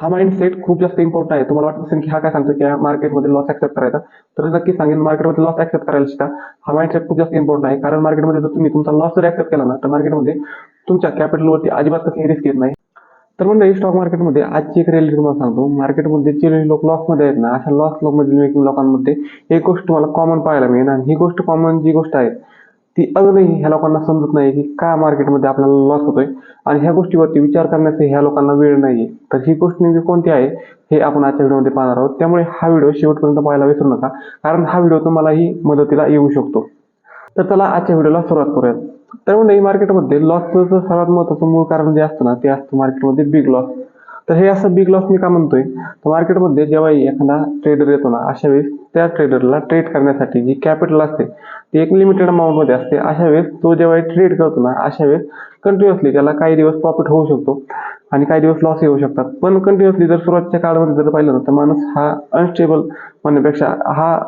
हा माइंडसेट खूप जास्त इम्पॉर्टंट आहे. तुम्हाला वाटत असेल की हा काय सांगतो की मार्केटमध्ये लॉस ऍक्सेप्ट करायचा? तर नक्की सांगेन मार्केटमध्ये लॉस ऍक्सेप्ट करायला शिका. हा माइंडसेट खूप जास्त इम्पॉर्टंट आहे. कारण मार्केटमध्ये जर तुम्ही तुमचा लॉस जर ऍक्सेप्ट केला ना तर मार्केटमध्ये तुमच्या कॅपिटलवरती अजिबात कसली रिस्क येत नाही. तर म्हणजे स्टॉक मार्केटमध्ये आजची एक रिअलिटी तुम्हाला सांगतो. मार्केटमध्ये जे लोक लॉसमध्ये आहेत ना अशा लॉस लोकमधील मेकिंग लोकांमध्ये एक गोष्ट तुम्हाला कॉमन पाहायला मिळेल. आणि ही गोष्ट कॉमन जी गोष्ट आहे ती अजूनही ह्या लोकांना समजत नाही की का मार्केटमध्ये आपल्याला लॉस होतोय आणि ह्या गोष्टीवरती विचार करण्याचा ह्या लोकांना वेळ नाहीये. तर ही गोष्ट नेमकी कोणती आहे हे आपण आजच्या व्हिडिओमध्ये पाहणार आहोत. त्यामुळे हा व्हिडिओ शेवटपर्यंत पाहायला विसरू नका कारण हा व्हिडिओ तुम्हालाही मदतीला येऊ शकतो. तर चला आजच्या व्हिडिओला सुरुवात करूयात. तर म्हणजे मार्केटमध्ये लॉसचं सर्वात महत्त्वाचं मूळ कारण जे असतं ना ते असतं मार्केटमध्ये बिग लॉस तर हे असं बिग लॉस मी का म्हणतोय? तर मार्केटमध्ये जेव्हाही एखादा ट्रेडर येतो ना अशा वेळेस त्या ट्रेडरला ट्रेड करण्यासाठी जी कॅपिटल असते ती एक लिमिटेड अमाऊंटमध्ये असते. अशा वेळेस तो जेव्हा ट्रेड करतो ना अशा वेळेस कंटिन्युअसली त्याला काही दिवस प्रॉफिट होऊ शकतो आणि काही दिवस लॉस येऊ शकतात. पण कंटिन्युअसली जर सुरुवातीच्या काळामध्ये जर पाहिलं ना तर माणूस हा अनस्टेबल म्हणण्यापेक्षा हा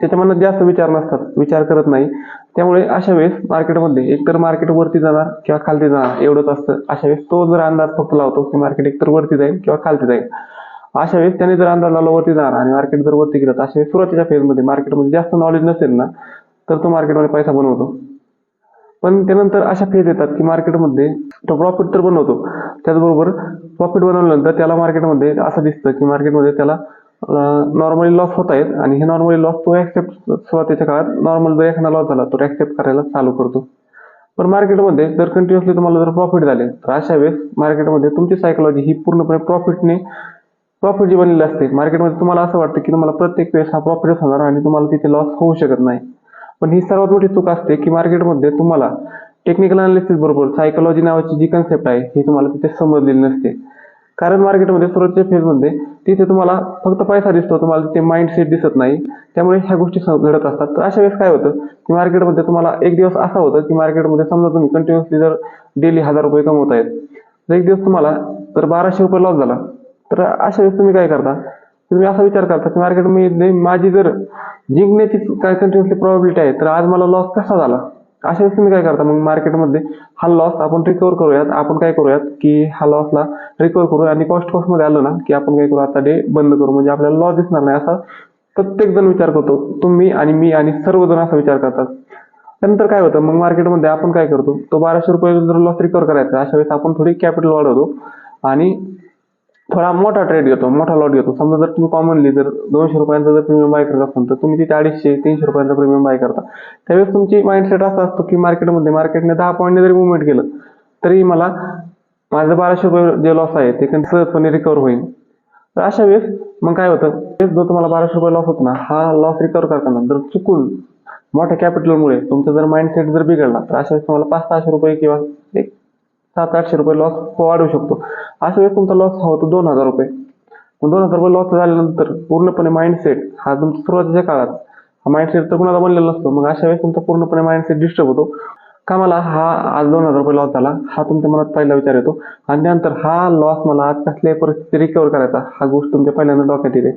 त्याच्या मनात जास्त विचार नसतात विचार करत नाही. त्यामुळे अशा वेळेस मार्केटमध्ये एकतर मार्केट वरती जाणार किंवा खालती जाणार एवढंच असतं. अशा वेळेस तो जर अंदाज फक्त लावतो की मार्केट एकतर वरती जाईल किंवा खालती जाईल. अशा वेळेस त्याने जर अंदाज लावला वरती जाणार आणि मार्केट जर वरती गेलं तर अशा वेळेस सुरुवातीच्या फेजमध्ये मार्केटमध्ये जास्त नॉलेज नसेल ना तर तो मार्केटमध्ये पैसा बनवतो. पण त्यानंतर अशा फेज येतात की मार्केटमध्ये तो प्रॉफिट तर बनवतो. त्याचबरोबर प्रॉफिट बनवल्यानंतर त्याला मार्केटमध्ये असं दिसतं की मार्केटमध्ये त्याला नॉर्मली लॉस होत आहेत आणि हे नॉर्मली लॉस तो ऍक्सेप्ट सुरुवातीच्या काळात नॉर्मल जर एखादा लॉस झाला तो ऍक्सेप्ट करायला चालू करतो. पण मार्केटमध्ये जर कंटिन्युअसली तुम्हाला जर प्रॉफिट झाले तर अशा वेळेस मार्केटमध्ये तुमची सायकोलॉजी ही पूर्णपणे प्रॉफिटने प्रॉफिट जी बनलेली असते. मार्केटमध्ये तुम्हाला असं वाटतं की तुम्हाला प्रत्येक वेळेस हा प्रॉफिटच होणार आणि तुम्हाला तिथे लॉस होऊ शकत नाही. पण ही सर्वात मोठी चूक असते की मार्केटमध्ये तुम्हाला टेक्निकल अनालिसिस बरोबर सायकोलॉजी नावाची जी कन्सेप्ट आहे ही तुम्हाला तिथे समजलेली नसते. कारण मार्केटमध्ये सुरुवातच्या फेजमध्ये तिथे तुम्हाला फक्त पैसा दिसतो तुम्हाला तिथे माइंडसेट दिसत नाही. त्यामुळे ह्या गोष्टी घडत असतात. तर अशा वेळेस काय होतं की मार्केटमध्ये तुम्हाला एक दिवस असा होतं की मार्केटमध्ये समजा तुम्ही कंटिन्युअसली जर डेली हजार रुपये कमवत आहेत तर एक दिवस तुम्हाला तर बाराशे रुपये लॉस झाला तर अशा वेळेस तुम्ही काय करता? तुम्ही असा विचार करता की मार्केटमध्ये माझी जर जिंकण्याची काय कंटिन्युअसली प्रॉबिलिटी आहे तर आज मला लॉस कसा झाला? अशा वेळेस तुम्ही काय करता मग मार्केटमध्ये? हा लॉस आपण रिकवर करूयात. आपण काय करूयात की हा लॉसला रिकवर करू आणि कॉस्ट कॉस्टमध्ये ना की आपण काय करू? आता डे बंद करू. म्हणजे आपल्याला लॉस दिसणार नाही. असा प्रत्येक जण विचार करतो. तुम्ही आणि मी आणि सर्वजण असा विचार करतात. त्यानंतर काय होतं? मग मार्केटमध्ये आपण काय करतो? तो बाराशे रुपये जर लॉस रिकवर करायचा अशा वेळेस आपण थोडी कॅपिटल वाढवतो. आणि थोडा मोठा ट्रेड घेतो मोठा लॉट घेतो. समजा जर तुम्ही कॉमनली जर दोनशे रुपयांचा जर प्रीमियम बाय करत असाल तर तुम्ही तिथे अडीचशे तीनशे रुपयांचा प्रीमियम बाय करता. त्यावेळेस तुमची माइंडसेट असा असतो की मार्केटमध्ये मार्केटने दहा पॉईंटने जरी मुवमेंट केलं तरी मला माझं बाराशे रुपये जे लॉस आहे ते सहजपणे रिकवर होईल. तर अशा वेळेस मग काय होतं? तेच जो तुम्हाला बाराशे रुपये लॉस होत ना हा लॉस रिकवर करताना जर चुकून मोठ्या कॅपिटलमुळे तुमचा जर माइंडसेट जर बिघडला तर अशा वेळेस तुम्हाला पाच सहाशे रुपये किंवा एक सात आठशे रुपये लॉस वाढवू शकतो. अशा वेळेस तुमचा लॉस हा होतो दोन हजार रुपये. मग दोन हजार रुपये लॉस झाल्यानंतर पूर्णपणे माइंडसेट हा तुमच्या सुरुवातीच्या काळात. हा माइंडसेट तर कुणाला बनलेला नसतो मग अशा वेळेस तुमचा पूर्णपणे माइंडसेट डिस्टर्ब होतो. का मला हा आज दोन हजार रुपये लॉस झाला. हा तुमच्या मनात पहिला विचार येतो. आणि त्यानंतर हा लॉस मला आज कसल्याही परिस्थिती रिकवर करायचा हा गोष्ट तुमच्या पहिल्यांदा डोक्यात येते.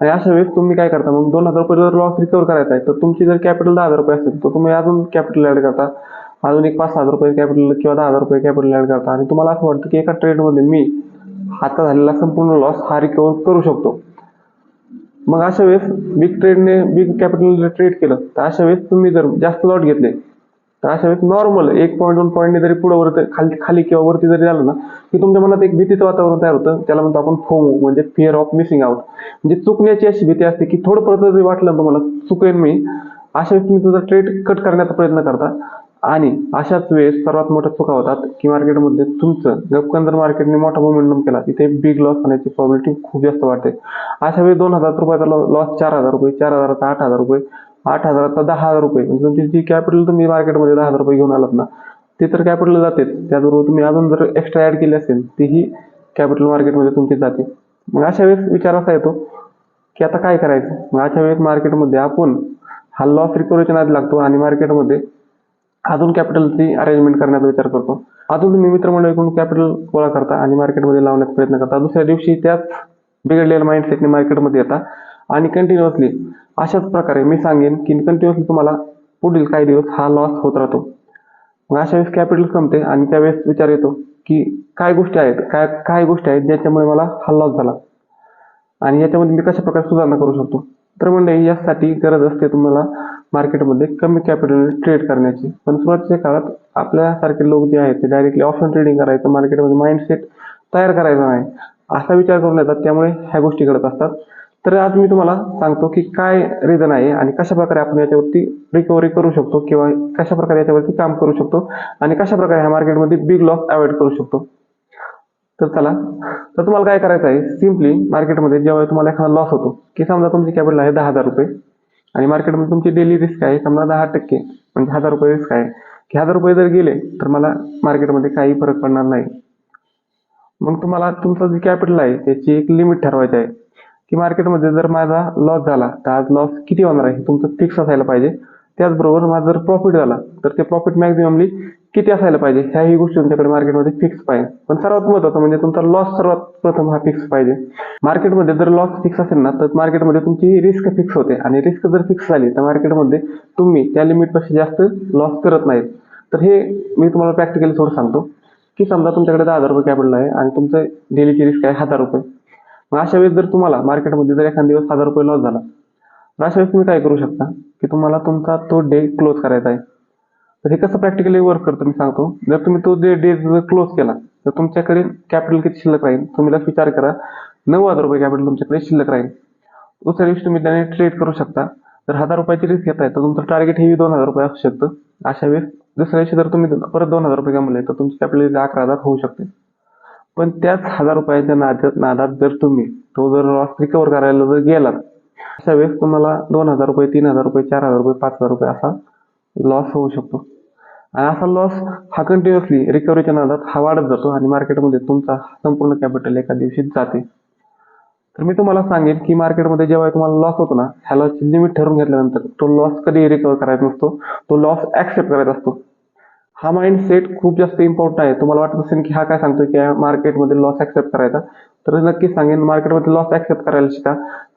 आणि अशा वेळेस तुम्ही काय करता? मग दोन हजार रुपये जर लॉस रिकवर करायचा आहे तर तुमची जर कॅपिटल दहा हजार रुपये असेल तर तुम्ही अजून कॅपिटल ऍड करता. अजून एक पाच हजार रुपये कॅपिटल किंवा दहा हजार रुपये कॅपिटल ॲड करता. आणि तुम्हाला असं वाटतं की एका ट्रेडमध्ये मी आता झालेला संपूर्ण लॉस हा रिकवर करू शकतो. मग अशा वेळेस बिग ट्रेडने बिग कॅपिटल ट्रेड केलं तर अशा वेळेस तुम्ही जर जास्त लॉट घेतले तर अशा वेळेस नॉर्मल एक पॉईंट दोन पॉईंटने जरी पुढे वरती खाली खाली किंवा वरती जरी झालं ना की तुमच्या मनात एक भीतीचं वातावरण तयार होतं त्याला म्हणतो आपण फोमो म्हणजे फिअर ऑफ मिसिंग आउट म्हणजे चुकण्याची अशी भीती असते की थोडं परत जरी वाटलं तुम्हाला चुकेन मी अशा वेळेस तुम्ही तुझा ट्रेड कट करण्याचा प्रयत्न करता. आणि अशाच वेळेस सर्वात मोठ्या चुका होतात की मार्केटमध्ये तुमचं गपकन जर मार्केटने मोठा मोमेंटम केला. तिथे बिग लॉस होण्याची प्रॉबिलिटी खूप जास्त वाढते. अशा वेळी दोन हजार रुपयाचा लॉस चार हजार रुपये चार हजाराचा आठ हजार रुपये आठ हजाराचा दहा हजार रुपये. म्हणजे तुमची जी कॅपिटल तुम्ही मार्केटमध्ये दहा हजार रुपये घेऊन आलात ना ते तर कॅपिटल जातेच. त्याचबरोबर तुम्ही अजून जर एक्स्ट्रा ऍड केली असेल तीही कॅपिटल मार्केटमध्ये तुमची जाते. मग अशा वेळेस विचार असा येतो की आता काय करायचं? मग अशा वेळेस मार्केटमध्ये आपण हा लॉस रिकव्हरीच्या आधी लागतो आणि मार्केटमध्ये अजून कॅपिटलची अरेंजमेंट करण्याचा विचार करतो. अजून तुम्ही मित्रमंडळीकडून कॅपिटल गोळा करता आणि मार्केटमध्ये लावण्याचा प्रयत्न करता. दुसऱ्या दिवशी त्याच बिघडलेल्या माइंडसेटने मार्केटमध्ये येता आणि कंटिन्युअसली अशाच प्रकारे मी सांगेन की कंटिन्युअसली तुम्हाला पुढील काही दिवस हा लॉस होत राहतो. मग अशा वेळेस कॅपिटल संपते आणि त्यावेळेस विचार येतो की काय गोष्टी आहेत काय काय गोष्टी आहेत ज्याच्यामुळे मला हा लॉस झाला. आणि याच्यामध्ये मी कशा प्रकारे सुधारणा करू शकतो? तर म्हणजे यासाठी गरज असते तुम्हाला मार्केटमध्ये कमी कॅपिटल ट्रेड करण्याची. पण सुरुवातीच्या काळात आपल्यासारखे लोक जे आहेत ते डायरेक्टली ऑप्शन ट्रेडिंग करायचं मार्केटमध्ये माइंडसेट तयार करायचा नाही. असा विचार करून येतात त्यामुळे ह्या गोष्टी घडत असतात. तर आज मी तुम्हाला सांगतो की काय रिझन आहे आणि कशा प्रकारे आपण याच्यावरती रिकव्हरी करू शकतो किंवा कशा प्रकारे याच्यावरती काम करू शकतो आणि कशा प्रकारे ह्या मार्केटमध्ये बिग लॉस अवॉइड करू शकतो. तर चला. तर तुम्हाला काय करायचं आहे? सिम्पली मार्केटमध्ये जेव्हा तुम्हाला एखादा लॉस होतो की समजा तुमची कॅपिटल आहे दहा हजार रुपये. आणि मार्केटमध्ये तुमची डेली रिस्क आहे समजा दहा टक्के म्हणजे हजार रुपये रिस्क आहे. की हजार रुपये जर गेले तर मला मार्केटमध्ये काही फरक पडणार नाही. मग तुम्हाला तुमचं जे कॅपिटल आहे त्याची एक लिमिट ठरवायची आहे. की मार्केटमध्ये जर माझा लॉस झाला तर आज लॉस किती होणार आहे हे तुमचं फिक्स असायला पाहिजे. त्याचबरोबर माझा जर प्रॉफिट झाला तर ते प्रॉफिट मॅक्झिममली किती असायला पाहिजे? ह्याही गोष्टी तुमच्याकडे मार्केटमध्ये फिक्स पाहिजे. पण सर्वात महत्वाचं म्हणजे तुमचा लॉस सर्वात प्रथम हा फिक्स पाहिजे. मार्केटमध्ये जर लॉस फिक्स असेल ना तर मार्केटमध्ये तुमची रिस्क फिक्स होते. आणि रिस्क जर फिक्स झाली तर मार्केटमध्ये तुम्ही त्या लिमिटपेक्षा जास्त लॉस करत नाहीत. तर हे मी तुम्हाला प्रॅक्टिकली थोडं सांगतो. की समजा तुमच्याकडे दहा हजार रुपये कॅपिटल आहे आणि तुमचं डेलीची रिस्क आहे हजार रुपये. मग अशा वेळेस जर तुम्हाला मार्केटमध्ये जर एखाद दिवस हजार रुपये लॉस झाला अशा वेळेस तुम्ही काय करू शकता? की तुम्हाला तुमचा तो डे क्लोज करायचा आहे. तर हे कसं प्रॅक्टिकली वर्क करतं मी सांगतो. जर तुम्ही तो डे डे जर क्लोज केला तर तुमच्याकडे कॅपिटल किती शिल्लक राहील? तुम्ही विचार करा नऊ हजार रुपये कॅपिटल तुमच्याकडे शिल्लक राहील. दुसऱ्या दिवशी तुम्ही त्याने ट्रेड करू शकता. जर हजार रुपयाची रिस्क घेताय तर तुमचं टार्गेट हे दोन हजार रुपये असू शकतं. अशा वेळेस दुसऱ्या दिवशी जर तुम्ही परत दोन हजार रुपये कमवले तर तुमची कॅपिटल अकरा हजार होऊ शकते. पण त्याच हजार रुपयाच्या नादात नादात जर तुम्ही तो जर लॉस रिकवर करायला जर गेलात अशा वेळेस तुम्हाला दोन हजार रुपये तीन हजार रुपये चार हजार रुपये पाच हजार रुपये असा लॉस होऊ शकतो. आणि असा लॉस हा कंटिन्युअसली रिकव्हरीच्या नादात हा वाढत जातो आणि मार्केटमध्ये तुमचा संपूर्ण कॅपिटल एका दिवशी जाते. तर मी तुम्हाला सांगेन की मार्केटमध्ये जेव्हा तुम्हाला लॉस होतो ना ह्या लॉसची लिमिट ठरवून घेतल्यानंतर तो लॉस कधी रिकवर करायचा नसतो तो लॉस ऍक्सेप्ट करायचा असतो. हा माइंड सेट खूप जास्त इम्पॉर्टंट आहे. तुम्हाला वाटत असेल की हा काय सांगतो की मार्केटमध्ये लॉस ऍक्सेप्ट करायचा? तर नक्की सांगेन मार्केटमध्ये लॉस ऍक्सेप्ट करायला शिका.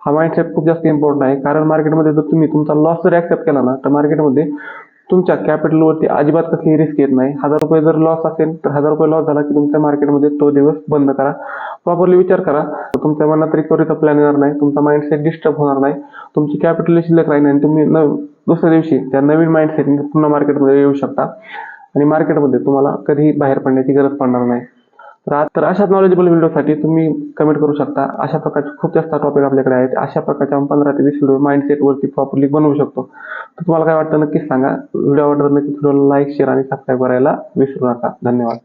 हा माइंडसेट खूप जास्त इम्पॉर्टंट आहे. कारण मार्केटमध्ये जर तुम्ही तुमचा लॉस जर ॲक्सेप्ट केला ना तर मार्केटमध्ये तुमच्या कॅपिटलवरती अजिबात कसलीही रिस्क येत नाही. हजार रुपये जर लॉस असेल तर हजार रुपये लॉस झाला की तुमच्या मार्केटमध्ये तो दिवस बंद करा. प्रॉपरली विचार करा. तर तुमच्या मनात रिकवरीचा प्लॅन येणार नाही. तुमचा माइंडसेट डिस्टर्ब होणार नाही. तुमची कॅपिटल शिल्लक राहील आणि तुम्ही न दुसऱ्या दिवशी त्या नवीन माइंडसेटने पुन्हा मार्केटमध्ये येऊ शकता. आणि मार्केटमध्ये तुम्हाला कधीही बाहेर पडण्याची गरज पडणार नाही. तर अशाच नॉलेजेबल व्हिडिओसाठी तुम्ही कमेंट करू शकता. अशा प्रकारचे खूप जास्त टॉपिक आपल्याकडे आहेत. अशा प्रकारचे आपण पंधरा ते वीस व्हिडिओ माइंडसेटवरती प्रॉपरली बनवू शकतो. तर तुम्हाला काय वाटतं नक्कीच सांगा. व्हिडिओ आवडला नक्कीच व्हिडिओला लाईक शेअर आणि सबस्क्राईब करायला विसरू नका. धन्यवाद.